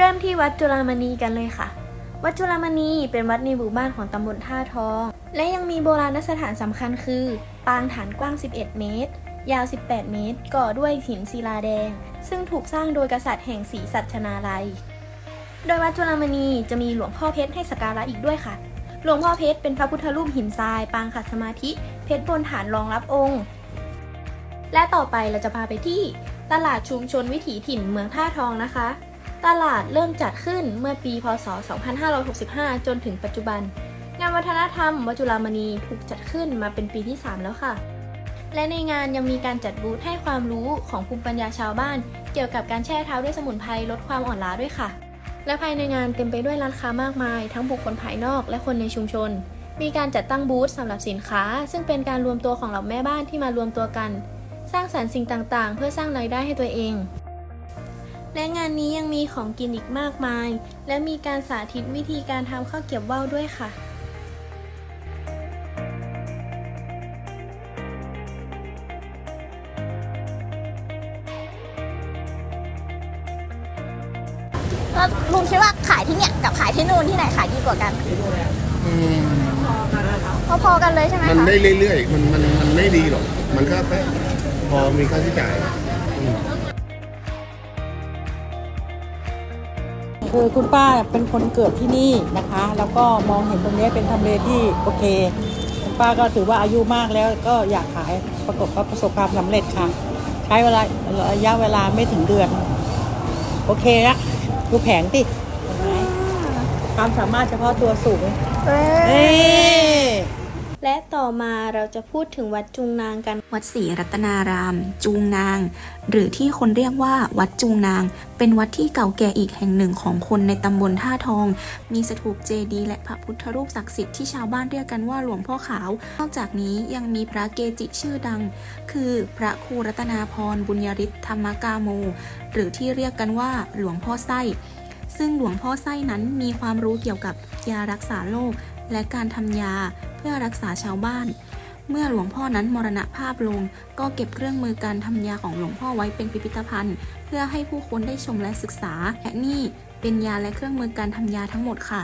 เริ่มที่วัดจุฬามณีกันเลยค่ะ วัดจุฬามณีเป็นวัดในหมู่บ้านของตำบลท่าทอง และยังมีโบราณสถานสำคัญคือ ปางฐานกว้าง 11 เมตร ยาว 18 เมตร ก่อด้วยหินศิลาแดง ซึ่งถูกสร้างโดยกษัตริย์แห่งศรีสัชนาลัย โดยวัดจุฬามณีจะมีหลวงพ่อเพชรให้สักการะอีกด้วยค่ะ หลวงพ่อเพชรเป็นพระพุทธรูปหินทราย ปางขัดสมาธิ เพชรบนฐานรองรับองค์ และต่อไปเราจะพาไปที่ตลาดชุมชนวิถีถิ่นเมืองท่าทองนะคะ ตลาดเริ่มจัดขึ้นเมื่อปี พศ 2565 จนถึงปัจจุบัน งานวัฒนธรรมวัจุฬามณีถูกจัดขึ้นมาเป็นปีที่ 3 แล้วค่ะ และในงานยังมีการจัดบูธให้ความรู้ของภูมิปัญญาชาวบ้าน เกี่ยวกับการแช่เท้าด้วยสมุนไพรลดความอ่อนล้าด้วยค่ะ และภายในงานเต็มไปด้วยร้านค้ามากมาย ทั้งบุคคลภายนอกและคนในชุมชน มีการจัดตั้งบูธสำหรับสินค้า ซึ่งเป็นการรวมตัวของเหล่าแม่บ้านที่มารวมตัวกัน สร้างสรรค์สิ่งต่างๆ เพื่อสร้างรายได้ให้ตัวเอง และงานนี้ยังมีของกินอีกมากมาย และมีการสาธิตวิธีการทำข้าวเกรี๊ยวว่าวด้วยค่ะแล้วลุงคิดว่าขายที่เนี่ยกับขายที่นู่นที่ไหนขายดีกว่ากัน อืมพอๆกันเลยใช่ไหมมันคะ ได้เรื่อยๆ มันมันมันไม่ดีหรอก มันก็แค่พอมีค่าใช้จ่าย คือคุณป้าเป็นคนเกิดที่นี่นะคะ แล้วก็มองเห็นตรงนี้เป็นทำเลที่โอเค คุณป้าก็ถือว่าอายุมากแล้วก็อยากขายประกบกับประสบความสำเร็จค่ะ ใช้เวลาระยะเวลาไม่ถึงเดือน โอเคละดูแผงติเห็นไหมความสามารถเฉพาะตัวสูงเอ้เอ้ย และต่อมาเราจะพูดถึงวัดจุงนางกัน วัดศรีรัตนารามจูงนาง หรือที่คนเรียกว่าวัดจูงนาง เป็นวัดที่เก่าแก่อีกแห่งหนึ่งของคนในตำบลท่าทอง มีสถูปเจดีย์และพระพุทธรูปศักดิ์สิทธิ์ที่ชาวบ้านเรียกกันว่าหลวงพ่อขาว นอกจากนี้ยังมีพระเกจิชื่อดัง คือพระครูรัตนาพรบุญยริศธรรมกาโม หรือที่เรียกกันว่าหลวงพ่อไส้ซึ่งหลวงพ่อไส้นั้นมีความรู้เกี่ยวกับยารักษาโรคและการทำยา เพื่อรักษาชาวบ้าน เมื่อหลวงพ่อนั้นมรณภาพลง ก็เก็บเครื่องมือการทำยาของหลวงพ่อไว้เป็นพิพิธภัณฑ์ เพื่อให้ผู้คนได้ชมและศึกษาและนี่เป็นยาและเครื่องมือการทำยาทั้งหมดค่ะ